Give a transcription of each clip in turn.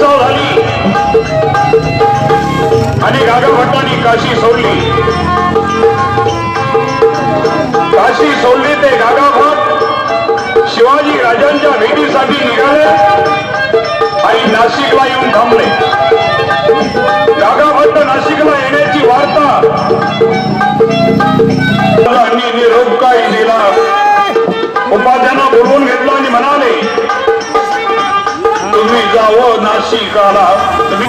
चाल झाली आणि गागा काशी सोडली. काशी सोडली ते गागा तुम्ही जावं नाशिकाला. तुम्ही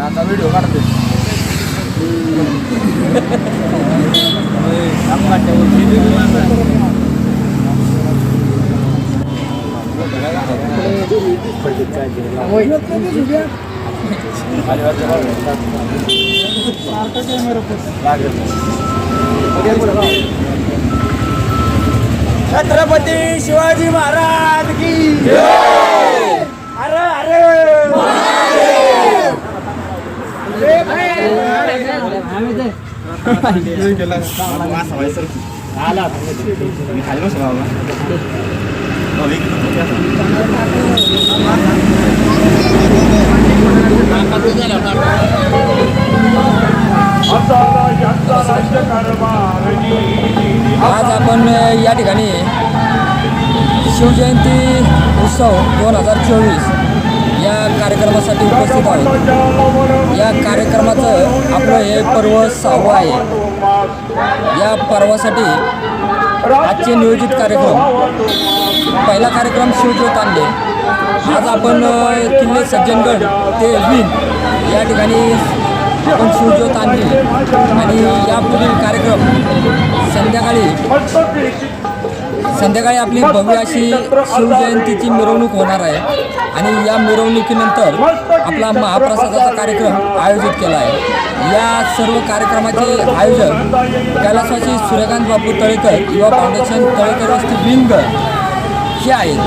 आता व्हिडिओ काढते छत्रपती शिवाजी महाराज की अरे अरे! राज्यकारभार आज आपण या ठिकाणी शिवजयंती उत्सव दोन हजार चोवीस या कार्यक्रमासाठी उपस्थित आहोत. या कार्यक्रमाचं आपलं हे पर्व सहावं आहे. या पर्वासाठी आजचे नियोजित कार्यक्रम पहिला कार्यक्रम शिवज्योत आणले. आज आपण किल्ले सज्जनगड ते विन या ठिकाणी आपण शिवजोत आणली. आणि यापुढील कार्यक्रम संध्याकाळी संध्याकाळी आपली भव्य अशी शिवजयंतीची मिरवणूक होणार आहे. आणि या मिरवणुकीनंतर आपला महाप्रसादाचा कार्यक्रम आयोजित केला आहे. या सर्व कार्यक्रमाचे आयोजक कैलासवासी सूर्यकांत बापू तळेकर युवा फाउंडेशन तळेकर वस्ती विंग हे आहेत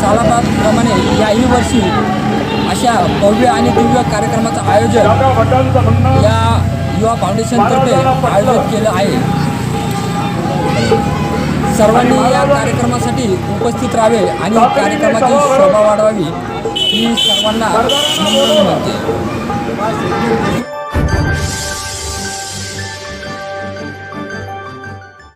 सालाबादप्रमाणे याही वर्षी अशा भव्य आणि दिव्य कार्यक्रमाचं आयोजन या युवा फाउंडेशनतर्फे आयोजित केलं आहे. सर्वांनी या कार्यक्रमासाठी उपस्थित राहावे आणि कार्यक्रमाची शोभा वाढवावी ही सर्वांना विनंती म्हणते